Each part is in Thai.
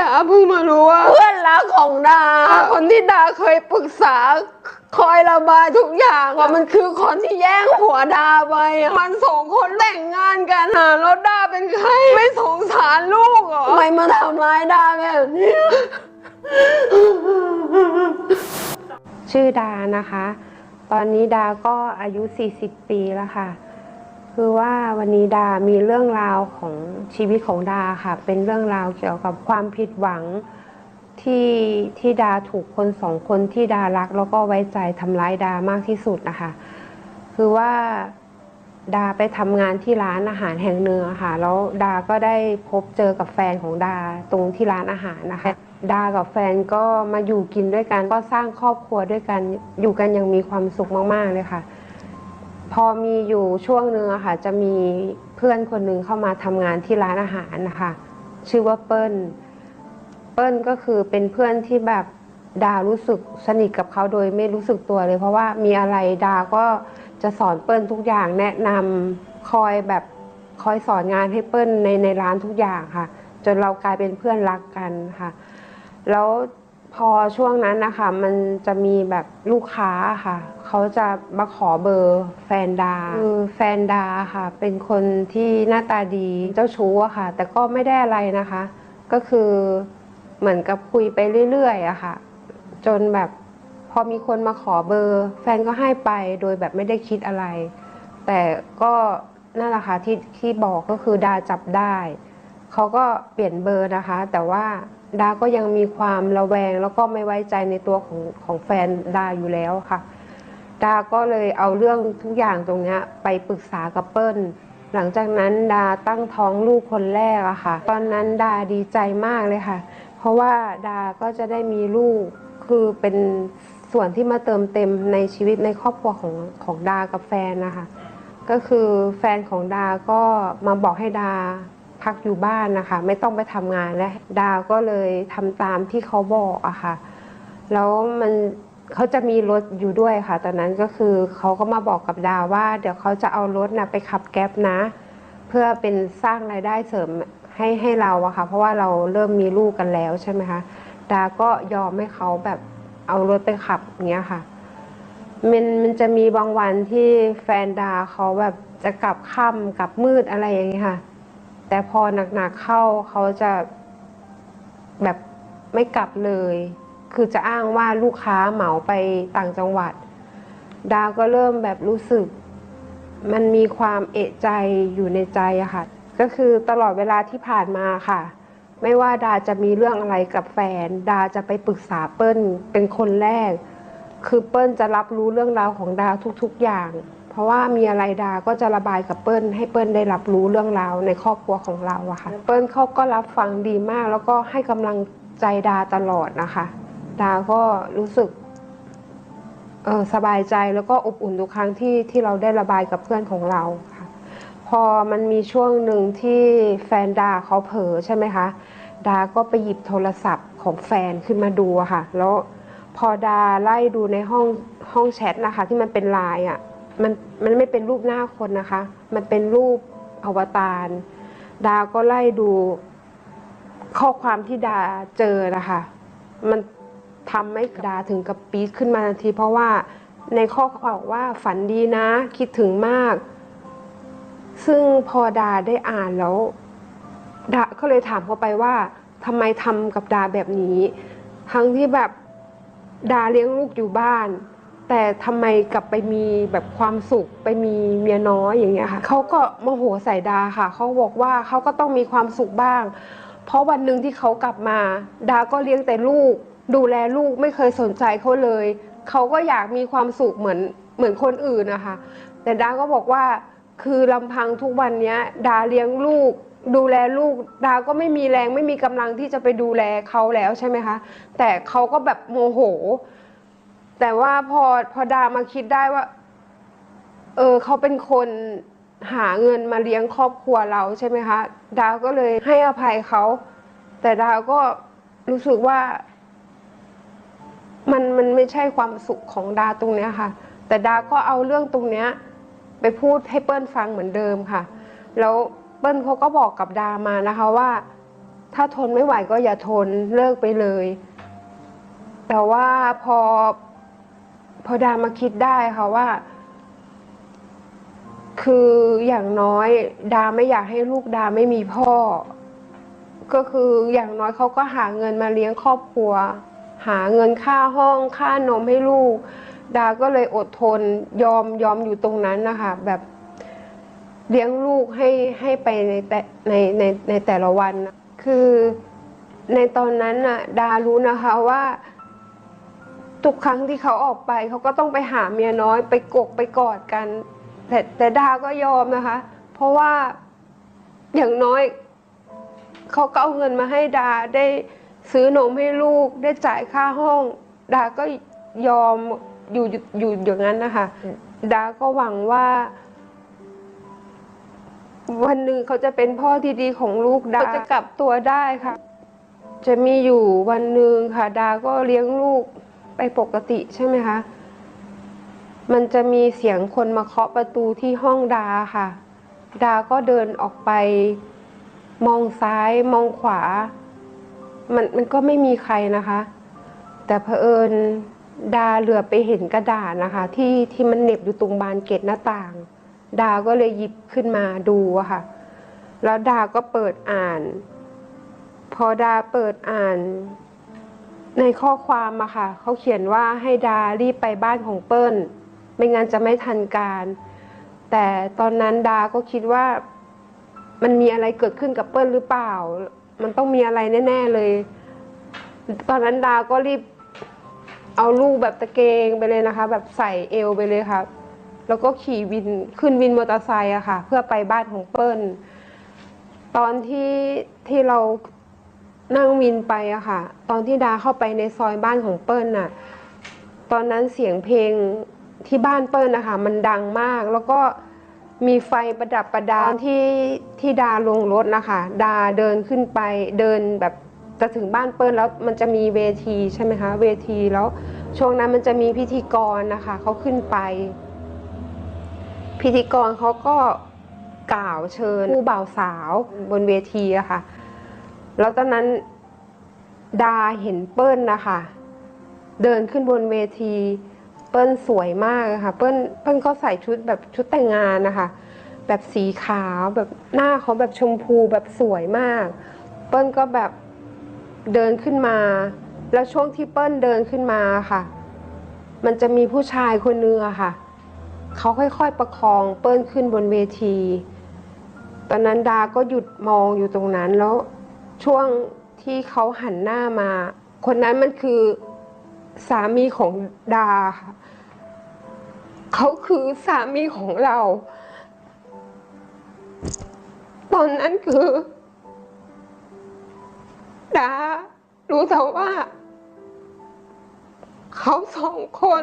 ดาเพิ่งมารู้ว่าเพื่อนรักของดา คนที่ดาเคยปรึกษา คอยระบายทุกอย่างว่ามันคือคนที่แย่งหัวดาไปอะมันสองคนแต่งงานกันอะแล้วดาเป็นใครไม่สงสารลูกเหรอทำไมมาทำร้ายดาแบบนี้ชื่อดานะคะ ตอนนี้ดาก็อายุ 40 ปีแล้วค่ะ คือว่าวันนี้ดา มีเรื่องราวของชีวิตของดาค่ะ เป็นเรื่องราวเกี่ยวกับความผิดหวังที่ที่ดาถูกคนสองคนที่ดารัก แล้วก็ไว้ใจทำร้ายดามากที่สุดนะคะ คือว่าดาไปทำงานที่ร้านอาหารแห่งหนึ่งอค่ะ แล้วดาก็ได้พบเจอกับแฟนของดาตรงที่ร้านอาหารนะคะ ดากับแฟนก็มาอยู่กินด้วยกัน ก็สร้างครอบครัวด้วยกัน อยู่กันอยังมีความสุขมากๆเลยค่ะ พอมีอยู่ช่วงหนึ่งอะค่ะ จะมีเพื่อนคนหนึ่งเข้ามาทำงานที่ร้านอาหารนะคะ ชื่อว่าเปิ้ล เปิ้ลก็คือเป็นเพื่อนที่แบบดารู้สึกสนิทกับเขาโดยไม่รู้สึกตัวเลย เพราะว่ามีอะไรดาก็จะสอนเปิ้ลทุกอย่างแนะนำคอยแบบคอยสอนงานให้เปิ้ลในในร้านทุกอย่างค่ะ จนเรากลายเป็นเพื่อนรักกันค่ะ แล้ว พอช่วงนั้นนะคะมันจะมีแบบลูกค้าค่ะ เขาจะมาขอเบอร์แฟนดาคือแฟนดาค่ะ เป็นคนที่หน้าตาดีเจ้าชู้อะค่ะ แต่ก็ไม่ได้อะไรนะคะ ก็คือเหมือนกับคุยไปเรื่อยๆอะค่ะ จนแบบพอมีคนมาขอเบอร์ แฟนก็ให้ไปโดยแบบไม่ได้คิดอะไร แต่ก็นั่นแหละค่ะที่ที่บอกก็คือดาจับได้ เขาก็เปลี่ยนเบอร์นะคะ แต่ว่า ดาก็ยังมีความระแวงแล้วก็ไม่ไว้ใจในตัวของของแฟนดาอยู่แล้วค่ะ ดาก็เลยเอาเรื่องทุกอย่างตรงนี้ไปปรึกษากับเปิ้ล หลังจากนั้นดาตั้งท้องลูกคนแรกอะค่ะ ตอนนั้นดาดีใจมากเลยค่ะ เพราะว่าดาก็จะได้มีลูกคือเป็นส่วนที่มาเติมเต็มในชีวิตในครอบครัวของของดากับแฟนนะคะ ก็คือแฟนของดาก็มาบอกให้ดา พักอยู่บ้านนะคะ ไม่ต้องไปทำงานและดาวก็เลยทำตามที่เขาบอกอะค่ะ แล้วมันเขาจะมีรถอยู่ด้วยค่ะ ตอนนั้นก็คือเขาก็มาบอกกับดาวว่า เดี๋ยวเขาจะเอารถนะไปขับแก๊ปนะ เพื่อเป็นสร้างรายได้เสริมให้ให้เราอะค่ะ เพราะว่าเราเริ่มมีลูกกันแล้วใช่ไหมคะดาก็ยอมให้เขาแบบเอารถไปขับอย่างเงี้ยค่ะ มันมันจะมีบางวันที่แฟนดาเขาแบบจะกลับค่ำกลับมืดอะไรอย่างเงี้ยค่ะ แต่พอหนักๆเข้าเขาจะแบบไม่กลับเลย คือจะอ้างว่าลูกค้าเหมาไปต่างจังหวัด ดาก็เริ่มแบบรู้สึก มันมีความเอะใจอยู่ในใจอะค่ะ ก็คือตลอดเวลาที่ผ่านมาค่ะ ไม่ว่าดาจะมีเรื่องอะไรกับแฟน ดาจะไปปรึกษาเปิ้ลเป็นคนแรก คือเปิ้ลจะรับรู้เรื่องราวของดาทุกๆอย่าง เพราะว่ามีอะไรดาก็จะระบายกับเปิ้ลให้เปิ้ลได้รับรู้เรื่องราวในครอบครัวของเราอะค่ะ เปิ้ลเขาก็รับฟังดีมาก แล้วก็ให้กำลังใจดาตลอดนะคะ ดาก็รู้สึกเออสบายใจแล้วก็อบอุ่นทุกครั้งที่ที่เราได้ระบายกับเพื่อนของเราค่ะ พอมันมีช่วงหนึ่งที่แฟนดาเขาเผลอใช่ไหมคะดาก็ไปหยิบโทรศัพท์ของแฟนขึ้นมาดูค่ะ แล้วพอดาไล่ดูในห้องห้องแชทนะคะ ที่มันเป็นไลน์อะ มันมันไม่เป็นรูปหน้าคนนะคะ มันเป็นรูปอวตารดาก็ไล่ดูข้อความที่ดาเจอนะคะ มันทำให้ดาถึงกับปี๊ดขึ้นมาทันที เพราะว่าในข้อความบอกว่าฝันดีนะ คิดถึงมาก ซึ่งพอดาได้อ่านแล้ว ดาก็เลยถามเขาไปว่าทำไมทำกับดาแบบนี้ ทั้งที่แบบดาเลี้ยงลูกอยู่บ้าน แต่ทำไมกลับไปมีแบบความสุขไปมีเมียน้อยอย่างเงี้ยค่ะเขาก็โมโหใส่ดาค่ะเขาบอกว่าเขาก็ต้องมีความสุขบ้าง เพราะวันหนึ่งที่เขากลับมา ดาก็เลี้ยงแต่ลูก ดูแลลูกไม่เคยสนใจเขาเลยเขาก็อยากมีความสุขเหมือนเหมือนคนอื่นนะคะ แต่ดาก็บอกว่าคือลำพังทุกวันเนี้ยดาเลี้ยงลูก ดูแลลูก ดาก็ไม่มีแรงไม่มีกำลังที่จะไปดูแลเขาแล้วใช่ไหมคะ แต่เขาก็แบบโมโห แต่ว่าพอพอดามาคิดได้ว่า เออเขาเป็นคนหาเงินมาเลี้ยงครอบครัวเราใช่ไหมคะ ดาวก็เลยให้อภัยเขา แต่ดาวก็รู้สึกว่า มันมันไม่ใช่ความสุขของดาตรงเนี้ยค่ะ แต่ดาก็เอาเรื่องตรงเนี้ย ไปพูดให้เปิ้ลฟังเหมือนเดิมค่ะ แล้วเปิ้ลเขาก็บอกกับดามานะคะว่า ถ้าทนไม่ไหวก็อย่าทนเลิกไปเลย แต่ว่าพอพ พอดามาคิดได้ค่ะว่า คืออย่างน้อย ดาไม่อยากให้ลูกดาไม่มีพ่อ ก็คืออย่างน้อยเขาก็หาเงินมาเลี้ยงครอบครัว หาเงินค่าห้องค่านมให้ลูก ดาก็เลยอดทนยอมยอมอยู่ตรงนั้นนะคะแบบเลี้ยงลูกให้ให้ไปในแต่ในในในแต่ละวัน คือในตอนนั้นน่ะ ดารู้นะคะว่า ทุกครั้งที่เขาออกไปเขาก็ต้องไปหาเมียน้อยไปกกไปกอดกัน แต่แต่ดาก็ยอมนะคะ เพราะว่าอย่างน้อยเขาก็เอาเงินมาให้ดาได้ซื้อนมให้ลูกได้จ่ายค่าห้อง ดาก็ยอมอยู่อยู่อยู่อย่างนั้นนะคะดาก็หวังว่า วันหนึ่งเขาจะเป็นพ่อที่ดีของลูกดาจะกลับตัวได้ค่ะ จะมีอยู่วันหนึ่งค่ะ ดาก็เลี้ยงลูก ไปปกติใช่ไหมคะ มันจะมีเสียงคนมาเคาะประตูที่ห้องดาค่ะ ดาก็เดินออกไป มองซ้ายมองขวา มันมันก็ไม่มีใครนะคะ แต่เผอิญดาเหลือไปเห็นกระดาษนะคะ ที่ที่มันเหน็บอยู่ตรงบานเกล็ดหน้าต่าง ดาก็เลยหยิบขึ้นมาดูอะค่ะ แล้วดาก็เปิดอ่าน พอดาเปิดอ่าน ในข้อความอะค่ะเขาเขียนว่าให้ดารีบไปบ้านของเปิ้ล ไม่งั้นจะไม่ทันการ แต่ตอนนั้นดาก็คิดว่ามันมีอะไรเกิดขึ้นกับเปิ้ลหรือเปล่า มันต้องมีอะไรแน่ ๆเลย ตอนนั้นดาก็รีบเอาลูกแบบตะเกงไปเลยนะคะ แบบใส่เอวไปเลยค่ะ แล้วก็ขี่วินขึ้นวินมอเตอร์ไซค์อะค่ะ เพื่อไปบ้านของเปิ้ล ตอนที่ที่เรา นั่งวินไปอะค่ะ ตอนที่ดาเข้าไปในซอยบ้านของเปิ้ลน่ะ ตอนนั้นเสียงเพลงที่บ้านเปิ้ลนะคะมันดังมาก แล้วก็มีไฟประดับประดาที่ที่ดาลงรถนะคะ ดาเดินขึ้นไปเดินแบบจะถึงบ้านเปิ้ลแล้วมันจะมีเวทีใช่ไหมคะ เวทีแล้วช่วงนั้นมันจะมีพิธีกรนะคะเขาขึ้นไป พิธีกรเขาก็กล่าวเชิญผู้บ่าวสาวบนเวทีอะค่ะ แล้วตอนนั้นดาเห็นเปิ้ลนะคะ เดินขึ้นบนเวที เปิ้ลสวยมากะค่ะ เปิ้ลเปิ้ลเขาใส่ชุดแบบชุดแต่งงานนะคะ แบบสีขาวแบบหน้าเขาแบบชมพูแบบสวยมาก เปิ้ลก็แบบเดินขึ้นมา แล้วช่วงที่เปิ้ลเดินขึ้นมาค่ะ มันจะมีผู้ชายคนนึงอะค่ะเขาค่อยๆประคองเปิ้ลขึ้นบนเวที ตอนนั้นดาก็หยุดมองอยู่ตรงนั้นแล้ว ช่วงที่เขาหันหน้ามา คนนั้นมันคือสามีของดาค่ะเขาคือสามีของเรา ตอนนั้นคือดารู้แต่ว่า เขาสองคน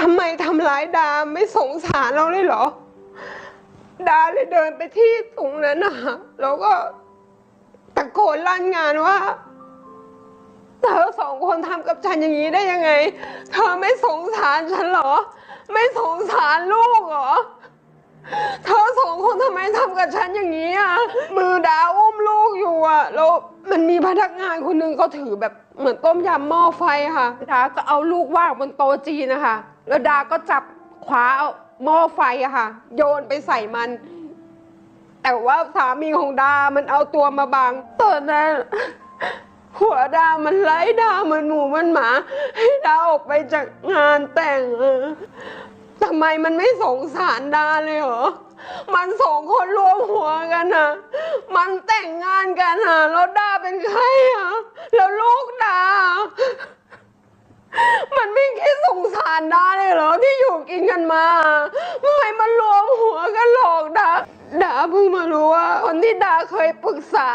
ทำไมทำร้ายดาไม่สงสารเราเลยเหรอ ดาเลยเดินไปที่ตรงนั้นนะคะแล้วก็ โกนลั่นงานว่าเธอสองคนทำกับฉันอย่างนี้ได้ยังไง เธอไม่สงสารฉันเหรอ ไม่สงสารลูกเหรอ เธอสองคนทำไมทำกับฉันอย่างนี้อะ มือดาอุ้มลูกอยู่อะ แล้วมันมีพนักงานคนหนึ่งเขาถือแบบเหมือนต้มยำหม้อไฟค่ะ ดาก็เอาลูกว่างบนโต๊ะจีนนะคะ แล้วดาก็จับคว้าเอาหม้อไฟอะค่ะ โยนไปใส่มัน แต่ว่าสามีของดา มันเอาตัวมาบังตอนนั้นหัวดา มันไล่ดามือนหมูมันหมา ให้ดาออกไปจากงานแต่งทำไมมันไม่สงสารดาเลยเหรอ มันสองคนรวมหัวกันอะมันแต่งงานกันอะแล้วดาเป็นใครอะแล้วลูกดา มันไม่คิดสงสารดาเลยเหรอที่อยู่กินกันมาทำไมมันรวมหัวกันหลอกดาดาเพิ่งมารู้ว่าคนที่ดาเคยปรึกษา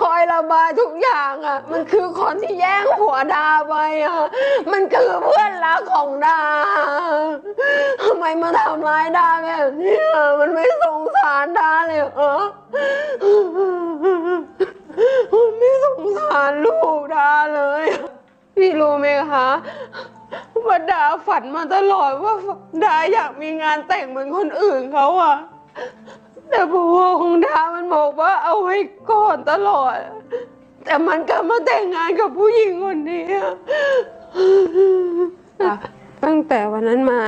คอยระบายทุกอย่างอะ มันคือคนที่แย่งหัวดาไปอะ มันคือเพื่อนรักของดาทำไมมาทำร้ายดาแบบนี้มันไม่สงสารดาเลยเหรอมันไม่สงสารลูกดาเลย พี่รู้ไหมคะว่าดาฝันมาตลอดว่าดาอยากมีงานแต่งเหมือนคนอื่นเขาอะแต่ผัวของดามันบอกว่าเอาไว้ก่อนตลอด แต่มันก็มาแต่งงานกับผู้หญิงคนนี้ตั้งแต่วันนั้นมา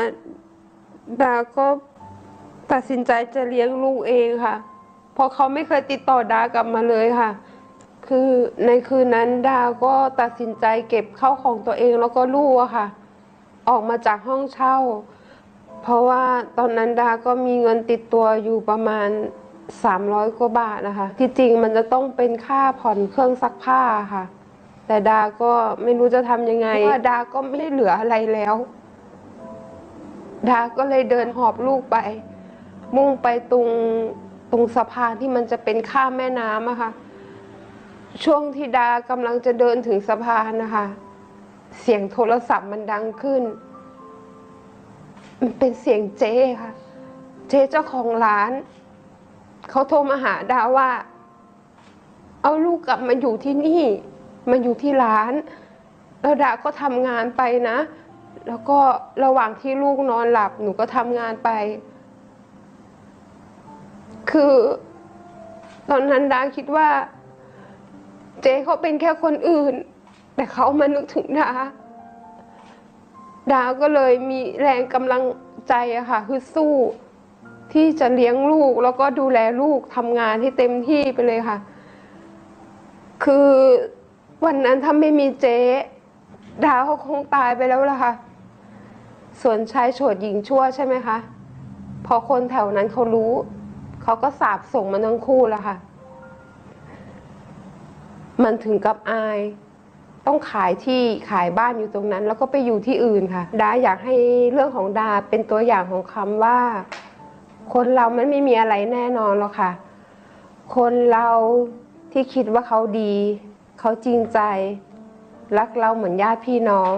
ดาก็ตัดสินใจจะเลี้ยงลูกเองค่ะเพราะเขาไม่เคยติดต่อดากลับมาเลยค่ะ คือในคืนนั้นดาก็ตัดสินใจเก็บเข้าของตัวเองแล้วก็ลูกอะค่ะ ออกมาจากห้องเช่า เพราะว่าตอนนั้นดาก็มีเงินติดตัวอยู่ประมาณ 300กว่าบาทนะคะ ที่จริงมันจะต้องเป็นค่าผ่อนเครื่องซักผ้าค่ะ แต่ดาก็ไม่รู้จะทำยังไงเพราะดาก็ไม่ได้เหลืออะไรแล้ว ดาก็เลยเดินหอบลูกไป มุ่งไปตรงตรงสะพานที่มันจะเป็นข้ามแม่น้ำอะค่ะ ช่วงที่ดากำลังจะเดินถึงสะพานนะคะ เสียงโทรศัพท์มันดังขึ้น มันเป็นเสียงเจ๊ค่ะ เจ๊เจ้าของร้าน เขาโทรมาหาดาว่า เอาลูกกลับมาอยู่ที่นี่ มาอยู่ที่ร้าน แล้วดาก็ทำงานไปนะ แล้วก็ระหว่างที่ลูกนอนหลับหนูก็ทำงานไป คือ ตอนนั้นดาคิดว่า เจ๊เขาเป็นแค่คนอื่น แต่เขามานึกถึงดาดาก็เลยมีแรงกำลังใจอะค่ะคือสู้ ที่จะเลี้ยงลูกแล้วก็ดูแลลูกทำงานให้เต็มที่ไปเลยค่ะ คือวันนั้นถ้าไม่มีเจ๊ ดาเขาคงตายไปแล้วล่ะค่ะ ส่วนชายโฉดหญิงชั่วใช่ไหมคะ พอคนแถวนั้นเขารู้ เขาก็สาบส่งมันทั้งคู่แล้วค่ะ มันถึงกับอาย ต้องขายที่ขายบ้านอยู่ตรงนั้น แล้วก็ไปอยู่ที่อื่นค่ะ ดาอยากให้เรื่องของดาเป็นตัวอย่างของคำว่า คนเรามันไม่มีอะไรแน่นอนหรอกค่ะ คนเราที่คิดว่าเขาดี เขาจริงใจ รักเราเหมือนญาติพี่น้อง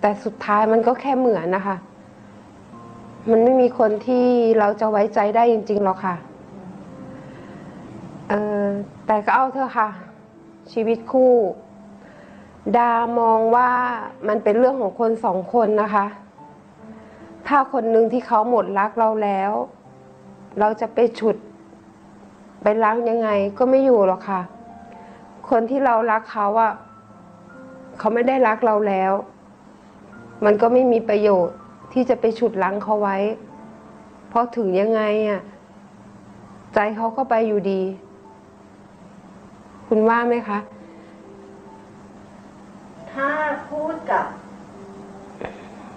แต่สุดท้ายมันก็แค่เหมือนนะคะ มันไม่มีคนที่เราจะไว้ใจได้จริงๆหรอกค่ะ เออแต่ก็เอาเถอะค่ะ ชีวิตคู่ ดามองว่ามันเป็นเรื่องของคนสองคนนะคะ ถ้าคนหนึ่งที่เขาหมดรักเราแล้ว เราจะไปฉุด ไปล้างยังไงก็ไม่อยู่หรอกค่ะ คนที่เรารักเขาอะเขาไม่ได้รักเราแล้ว มันก็ไม่มีประโยชน์ที่จะไปฉุดล้างเขาไว้ เพราะถึงยังไงอะใจเขาก็ไปอยู่ดี คุณว่าไหมคะ ถ้าพูดกับ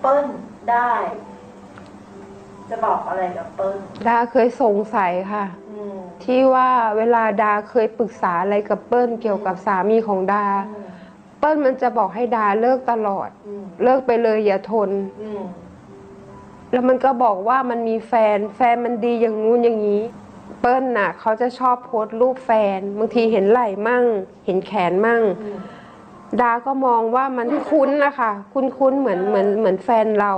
เปิ้ลได้ จะบอกอะไรกับเปิ้ลดาเคยสงสัยค่ะ อืมที่ว่าเวลาดาเคยปรึกษาอะไรกับเปิ้ลเกี่ยวกับสามีของดา อืมเปิ้ลมันจะบอกให้ดาเลิกตลอด อืมเลิกไปเลยอย่าทน อืมแล้วมันก็บอกว่ามันมีแฟน แฟนมันดีอย่างงู้นอย่างนี้ เปิ้ลน่ะเขาจะชอบโพสต์รูปแฟนบางทีเห็นไหล่มั่ง เห็นแขนมั่ง ดาก็มองว่ามันคุ้นนะคะคุ้นๆเหมือนเหมือนเหมือนแฟนเรา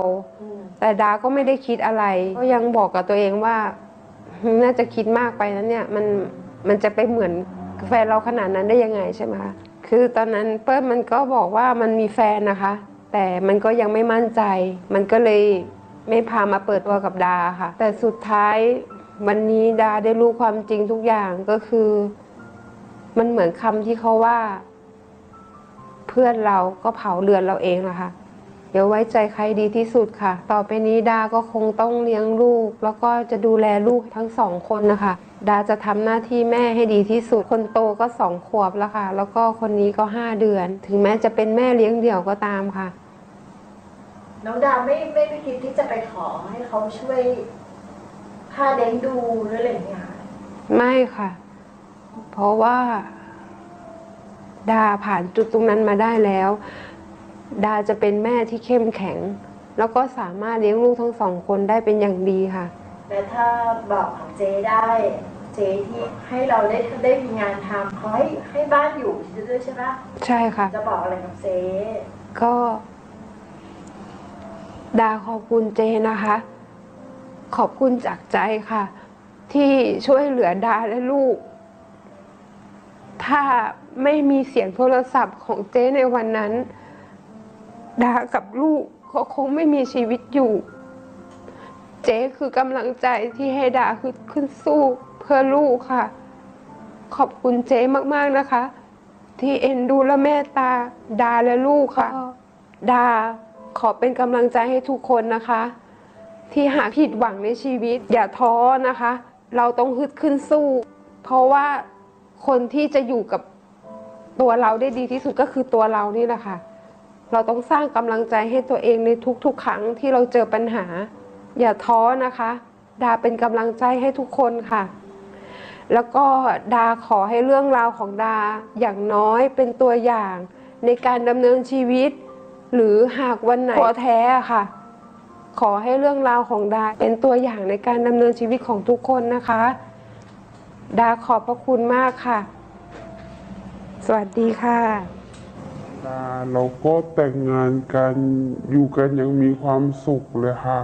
แต่ดาก็ไม่ได้คิดอะไร ก็ยังบอกกับตัวเองว่า น่าจะคิดมากไปนะเนี่ยมันมันจะไปเหมือนแฟนเราขนาดนั้นได้ยังไงใช่ไหมคะคือตอนนั้นเปิ้ลมันก็บอกว่ามันมีแฟนนะคะ แต่มันก็ยังไม่มั่นใจ มันก็เลยไม่พามาเปิดตัวกับดาค่ะ แต่สุดท้าย วันนี้ดาได้รู้ความจริงทุกอย่างก็คือ มันเหมือนคำที่เขาว่า เพื่อนเราก็เผาเรือนเราเองนะคะเดี๋ยวไว้ใจใครดีที่สุดค่ะ ต่อไปนี้ดาก็คงต้องเลี้ยงลูก แล้วก็จะดูแลลูกทั้งสองคนนะคะ ดาจะทำหน้าที่แม่ให้ดีที่สุด คนโตก็สองขวบแล้วค่ะ แล้วก็คนนี้ก็ห้าเดือน ถึงแม้จะเป็นแม่เลี้ยงเดี่ยวก็ตามค่ะ น้องดาไม่ไม่ได้คิดที่จะไปขอให้เขาช่วย ค่าเลี้ยงดูหรืออะไรอย่างเงี้ยค่ะไม่ค่ะ เพราะว่า ดาผ่านจุดตรงนั้นมาได้แล้ว ดาจะเป็นแม่ที่เข้มแข็ง แล้วก็สามารถเลี้ยงลูกทั้งสองคนได้เป็นอย่างดีค่ะแต่ถ้าบอกของเจได้ เจที่ให้เราได้ได้มีงานทำเขาให้ให้บ้านอยู่ด้วยใช่ปะใช่ค่ะ จะบอกอะไรกับเจก็ ดาขอบคุณเจนะคะ ขอบคุณจากใจค่ะ ที่ช่วยเหลือดาและลูก ถ้าไม่มีเสียงโทรศัพท์ของเจในวันนั้น ดากับลูกก็คงไม่มีชีวิตอยู่ เจ๊คือกำลังใจที่ให้ดาคือขึ้นสู้เพื่อลูกค่ะ ขอบคุณเจ๊มากๆนะคะ ที่เอ็นดูและเมตตา ดาและลูกค่ะ ดาขอเป็นกำลังใจให้ทุกคนนะคะ ที่หากผิดหวังในชีวิต อย่าท้อนะคะ เราต้องฮึดขึ้นสู้ เพราะว่าคนที่จะอยู่กับตัวเราได้ดีที่สุดก็คือตัวเรานี่แหละค่ะ เราต้องสร้างกำลังใจให้ตัวเองในทุกๆ ครั้งที่เราเจอปัญหา อย่าท้อนะคะ ดาเป็นกำลังใจให้ทุกคนค่ะ แล้วก็ดาขอให้เรื่องราวของดาอย่างน้อยเป็นตัวอย่าง ในการดำเนินชีวิต หรือหากวันไหนท้อแท้ค่ะ ขอให้เรื่องราวของดาเป็นตัวอย่างในการดำเนินชีวิตของทุกคนนะคะ ดาขอบพระคุณมากค่ะ สวัสดีค่ะดาเราก็แต่งงานกันอยู่กันยังมีความสุขเลยค่ะ